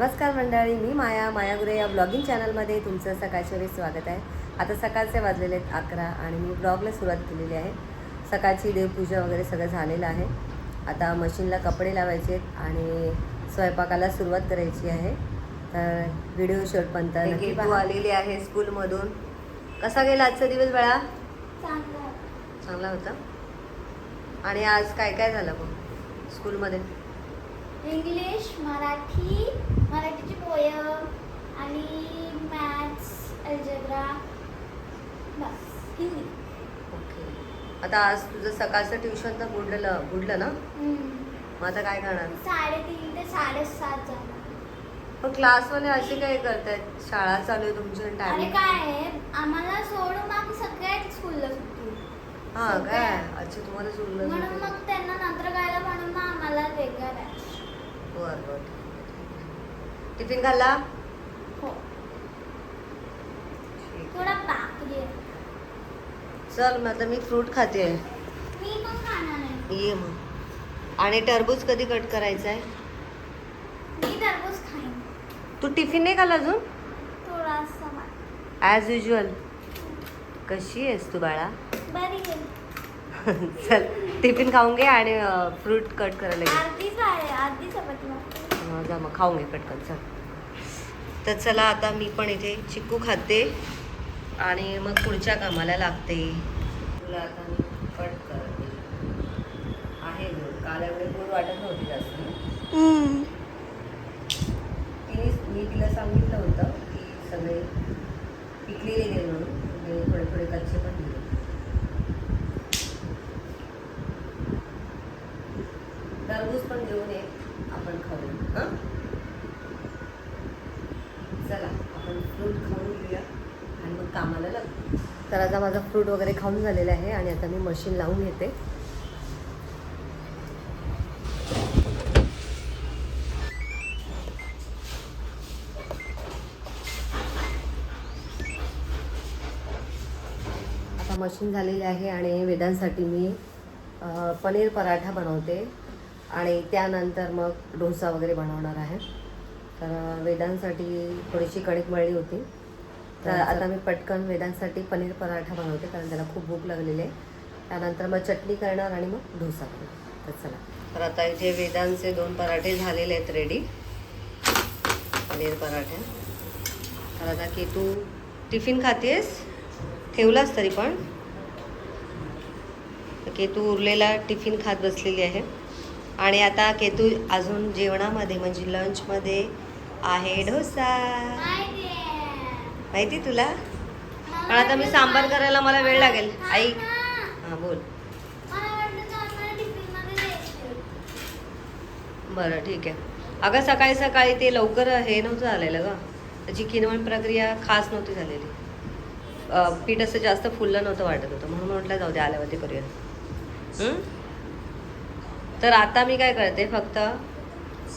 नमस्कार मंडळी मी माया माया गुरे या ब्लॉगिंग चॅनलमध्ये तुमचं सकाळच्या वेळी स्वागत आहे. आता सकाळचे वाजलेले आहेत अकरा आणि मी ब्लॉगला सुरुवात केलेली आहे. सकाळची देवपूजा वगैरे सगळं झालेलं आहे. आता मशीनला कपडे लावायचे आहेत आणि स्वयंपाकाला सुरुवात करायची आहे. तर व्हिडिओ शेवटपर्यंत नक्की. आलेली आहे स्कूलमधून. कसा गेला आजचा दिवस बाळा? चांगलं चांगला होता. आणि आज काय काय झालं मग स्कूलमध्ये? इंग्लिश मराठी मराठीची पोयम आणि मॅथ्स अल्जेब्रा बस हिंदी. ओके. आता आज तुझं सकाळचं ट्युशन तर बुडलं बुडलं ना. मग आता काय करणार? साडेतीन ते साडेसात झालं. पण क्लासवाले असे काय करतायत? शाळा चालू आहे तुमची अरे टायमिंग काय? आहे आम्हाला सोडून आम्ही सगळ्याच स्कूलला सुट्टी हा काय. अच्छा तुम्हाला सोडलं म्हणून. मग त्यांना नंतर गायला म्हणून मग आम्हाला वेगळं बॅच बरं बरं. टिफिन खाल्ला? हो. थोडा चल मग आता मी फ्रूट खाते. मी पण खाणार नाही ये मग. आणि टरबूज कधी कट करायचं आहे मी टरबूज खाईन. तू टिफिन नाही खाल्ला अजून? थोडासा ॲज युजल कशी आहेस तू बाळा? बरी चल टिफिन खाऊन घे आणि फ्रूट कट करायला घे अर्धीच आहे अर्धी चपाती वाटते. हा, जा मग खाऊन घे पटकन चल. तर चला आता मी पण इथे चिक्कू खाते आणि मग पुढच्या कामाला लागते. तुला आता मी कट करते. आहे काल एवढे गोड वाटत नव्हती जास्त. तिने मी तिला सांगितलं होतं की सगळे पिकलेले दे म्हणून थोडे थोडे कच्चे पण दिले टरबूज पण घेऊन ये आपण खाऊ हां चला आपण फ्रूट खाऊन घेऊया आणि मग कामाला लागू तर आता माझा फ्रूट वगैरे खाऊन झालेला आहे आणि आता मी मशीन लावून घेते. आता मशीन झालेली आहे आणि वेदांसाठी मी पनीर पराठा बनवते आणि त्यानंतर मग डोसा वगैरे बनवणार आहे. तर वेदांसाठी थोडीशी कणिक मळली होती. तर आता मी पटकन वेदांसाठी पनीर पराठा बनवते कारण त्याला खूप भूक लागलेली आहे. त्यानंतर मग चटणी करणार आणि मग डोसा करणार. तर चला. तर आता इथे वेदांचे दोन पराठे झालेले आहेत रेडी पनीर पराठे. तर आता की तू टिफिन खातेस? ठेवलास तरी पण. केतू उरलेला टिफिन खात बसलेली आहे. आणि आता केतू अजून जेवणामध्ये म्हणजे लंचमध्ये आहे डोसा. माहिती तुला? पण आता मी सांबार करायला मला वेळ लागेल. हा ऐक. हां बोल. बरं ठीक आहे. अगं सकाळी सकाळी ते लवकर हे नव्हतं झालेलं ग. त्याची किनवण प्रक्रिया खास नव्हती झालेली. पीठ असं जास्त फुललं नव्हतं वाटत होतं. म्हणून म्हटलं जाऊ दे आल्यावरती करूया. तर आता मी काय करते फक्त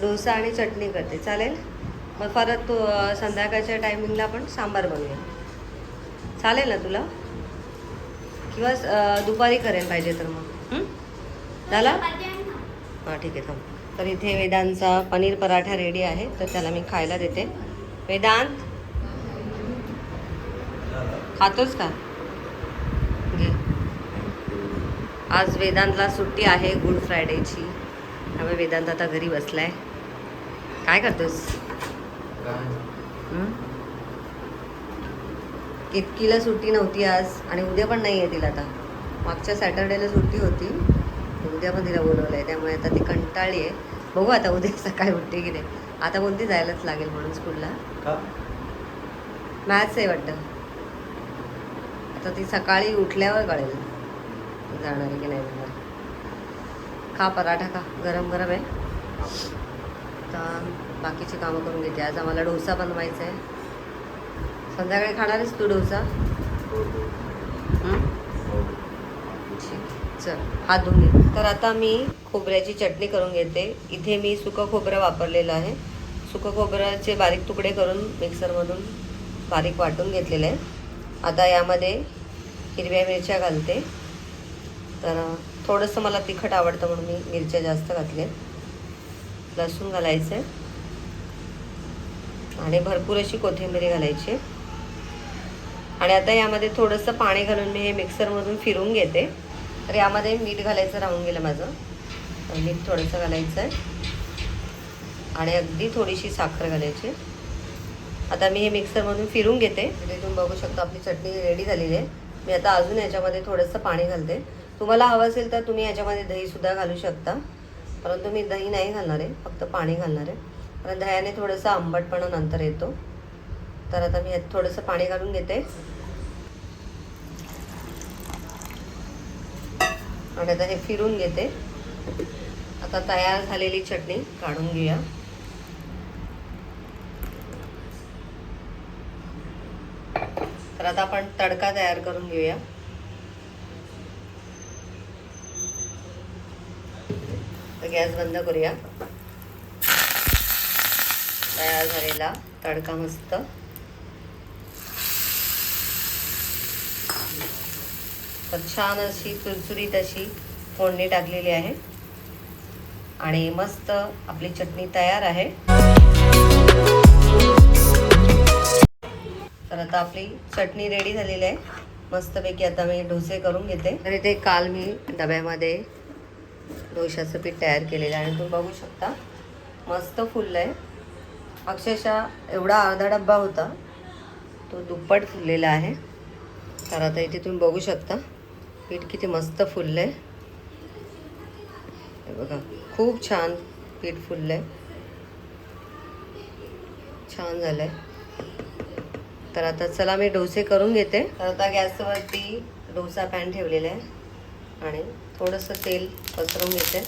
डोसा आणि चटणी करते. चालेल? मग परत तू संध्याकाळच्या टायमिंगला पण सांबार बनवूया. चालेल ना तुला? किंवा दुपारी करेन पाहिजे तर मग. झाला? हां ठीक आहे थांब. तर इथे वेदांतचा पनीर पराठा रेडी आहे तर त्याला मी खायला देते. वेदांत? खातोच का? घे. आज वेदांतला सुट्टी आहे गुड फ्रायडेची. त्यामुळे वेदांत आता घरी बसलाय. काय करतोस? इतकीला सुट्टी नव्हती आज आणि उद्या पण नाही आहे तिला आता. मागच्या सॅटर्डेला सुट्टी होती उद्या पण तिला बोलवलं आहे त्यामुळे आता ती कंटाळली आहे. बघू आता उद्या सकाळी उठते की नाही. आता बोलती जायलाच लागेल म्हणून स्कूलला. मॅथ्स आहे वाटतं. आता ती सकाळी उठल्यावर कळेल. जाणार आहे की नाही जाणार. खा पराठा खा. गरम गरम आहे. तर बाकीची कामं करून घेते. आज आम्हाला डोसा बनवायचा आहे संध्याकाळी खाणार आहेस तू डोसा? हं? ठीक चल हात धुवून घे. तर आता मी खोबऱ्याची चटणी करून घेते. इथे मी सुकं खोबरं वापरलेलं आहे. सुकं खोबऱ्याचे बारीक तुकडे करून मिक्सरमधून बारीक वाटून घेतलेले आहे आता यामध्ये हिरव्या मिरच्या घालते. तर थोडंसं मला तिखट आवडतं म्हणून मी मिरच्या जास्त घातल्या लसूण घालायचं आहे आणि भरपूर अशी कोथिंबीर घालायची. आणि आता यामध्ये थोडंसं पाणी घालून मी हे मिक्सरमधून फिरून घेते. तर यामध्ये मीठ घालायचं राहून गेलं माझं. मीठ थोडंसं घालायचं आहे आणि अगदी थोडीशी साखर घालायची. आता मी हे मिक्सरमधून फिरून घेते. तिथे तुम्ही बघू शकता आपली चटणी रेडी झालेली आहे. मी आता अजून याच्यामध्ये थोडंसं पाणी घालते. तुम्हाला हवं असेल तर तुम्ही याच्यामध्ये दहीसुद्धा घालू शकता. परंतु मी दही नाही घालणार आहे फक्त पाणी घालणार आहे. कारण दह्याने थोडंसं आंबटपणा नंतर येतो. तर आता मी यात थोडंसं पाणी घालून घेते. आणि आता हे फिरून घेते. आता तयार झालेली चटणी काढून घेऊया. तर आता आपण तडका तयार करून घेऊया. गॅस बंद करूया. तयार झालेला तडका मस्त. तर छान अशी चुरचुरीत अशी फोडणी टाकलेली आहे. आणि मस्त आपली चटणी तयार आहे. तर आता आपली चटणी रेडी झालेली आहे. मस्तपैकी आता मी डोसे करून घेते. तर इथे काल मी डब्यामध्ये डोशाचं पीठ तयार केलेलं आहे आणि तुम्ही बघू शकता मस्त फुललं आहे अक्षरशः एवढा अर्धा डब्बा होता तो दुप्पट फुललेला आहे. तर आता इथे तुम्ही बघू शकता पीठ किती मस्त फुललं आहे बघा खूप छान पीठ फुललं आहे छान झालं आहे तर आता चला मी डोसे करून घेते. तर आता गॅसवरती डोसा पॅन ठेवलेला आहे आणि थोडंसं तेल पसरवून घेते.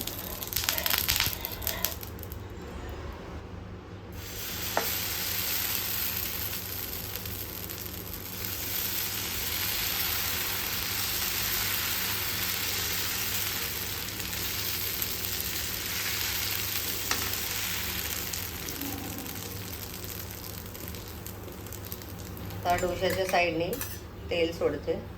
डोशाच्या साईडने तेल सोडते.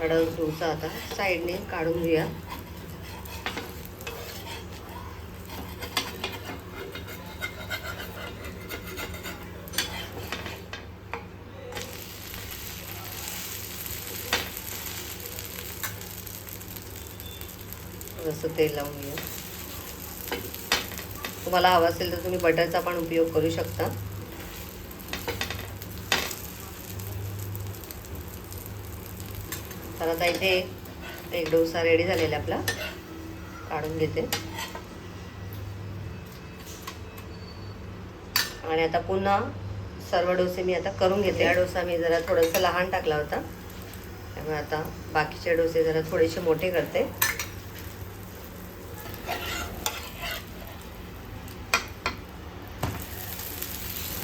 कडक डोसा आता. साईडने काढून घेऊया. जसं तेल लावून घेऊया. तुम्हाला हवं असेल तर तुम्ही बटरचा पण उपयोग करू शकता. तर आता इथे एक डोसा रेडी झालेला आहे आपला. काढून घेते. आणि आता पुन्हा सर्व डोसे मी आता करून घेते. हा डोसा मी जरा थोडंसं लहान टाकला होता. त्यामुळे आता बाकीचे डोसे जरा थोडेसे मोठे करते.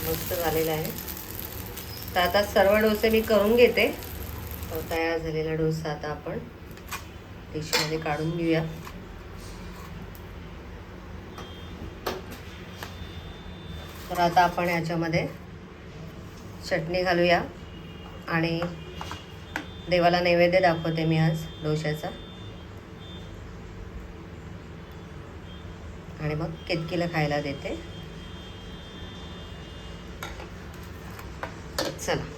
मस्त झालेला आहे. तर आता सर्व डोसे मी करून घेते. तयार झालेला डोसा आता आपण डिशमध्ये काढून घेऊया. तर आता आपण याच्यामध्ये चटणी घालूया आणि देवाला नैवेद्य दाखवते मी आज डोशाचा आणि मग केतकीला खायला देते चला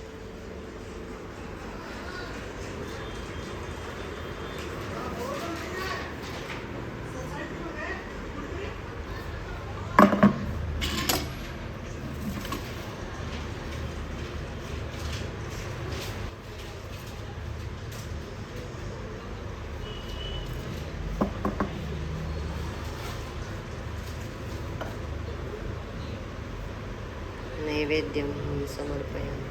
नैवेद्यं समर्पयामि।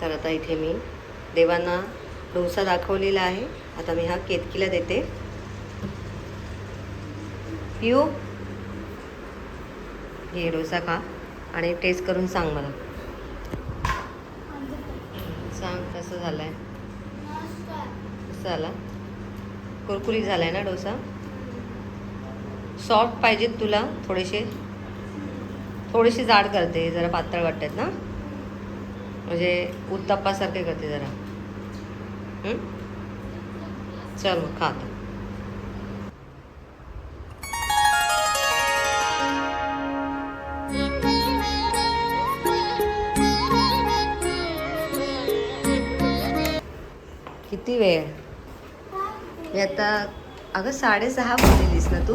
तर आता इथे मी देवांना डोसा दाखवलेला आहे. आता मी हा केतकीला देते. पिऊ घे डोसा खा आणि टेस्ट करून सांग मला. सांग कसं झालं आहे नमस्कार कुरकुरी झाला आहे ना डोसा? सॉफ्ट पाहिजेत तुला थोडेसे. थोडेसे जाड करते जरा पातळ वाटतात ना? म्हणजे उत्तप्पासारखे करते जरा. चल मग खा आता. किती वेळ? मी आता अगं साडेसहा बोललेलीस ना तू?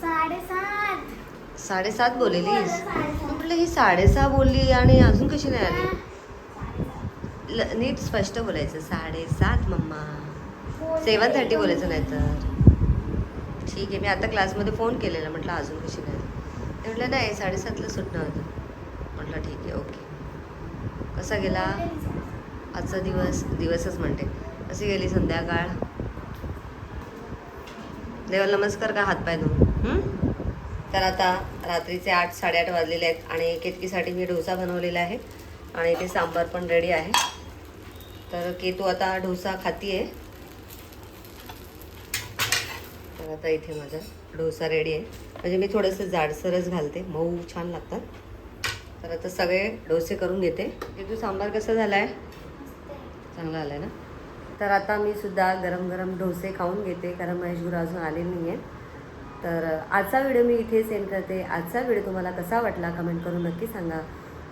साडेसात. साडेसात बोललेलीस बोललं साडेसात. म्हटलं ही साडेसहा बोलली आणि अजून कशी नाही आली? ल- नीट स्पष्ट बोलायचं. साडेसात मम्मा. सेवन थर्टी बोलायचं नाही तर. ठीक आहे मी आता क्लासमध्ये फोन केलेला. म्हटलं अजून कशी नाही. ते म्हटलं नाही साडेसातला सुटणं होतं. म्हटलं ठीक आहे ओके. कसा गेला? आजचा दिवस दिवसच म्हणते. कशी गेली संध्याकाळ? देवाला नमस्कार का हातपाय धुवून? तर आता रात्रीचे आठ साडेआठ वाजलेले आहेत आणि केतकीसाठी मी डोसा बनवलेला आहे आणि ते सांबार पण रेडी आहे. तर केतू आता डोसा खाती आहे तर आता इथे माझा डोसा रेडी आहे. म्हणजे मी थोडंसं जाडसरच घालते. मऊ छान लागतात. तर आता सगळे डोसे करून घेते. केतू सांबार कसा झाला आहे चांगला आला आहे ना? तर आता मी सुद्धा गरम गरम डोसे खाऊन घेते कारण महेश गुरु अजून आले नाही आहे तर आजचा व्हिडिओ मी इथे सेंड करते. आजचा व्हिडिओ तुम्हाला कसा वाटला कमेंट करून नक्की सांगा.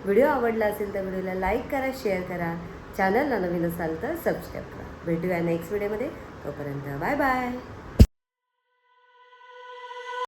व्हिडिओ आवडला असेल तर व्हिडिओला लाईक करा शेअर करा. चॅनलला नवीन असाल तर सबस्क्राईब करा. भेटूया नेक्स्ट व्हिडिओमध्ये तोपर्यंत बाय बाय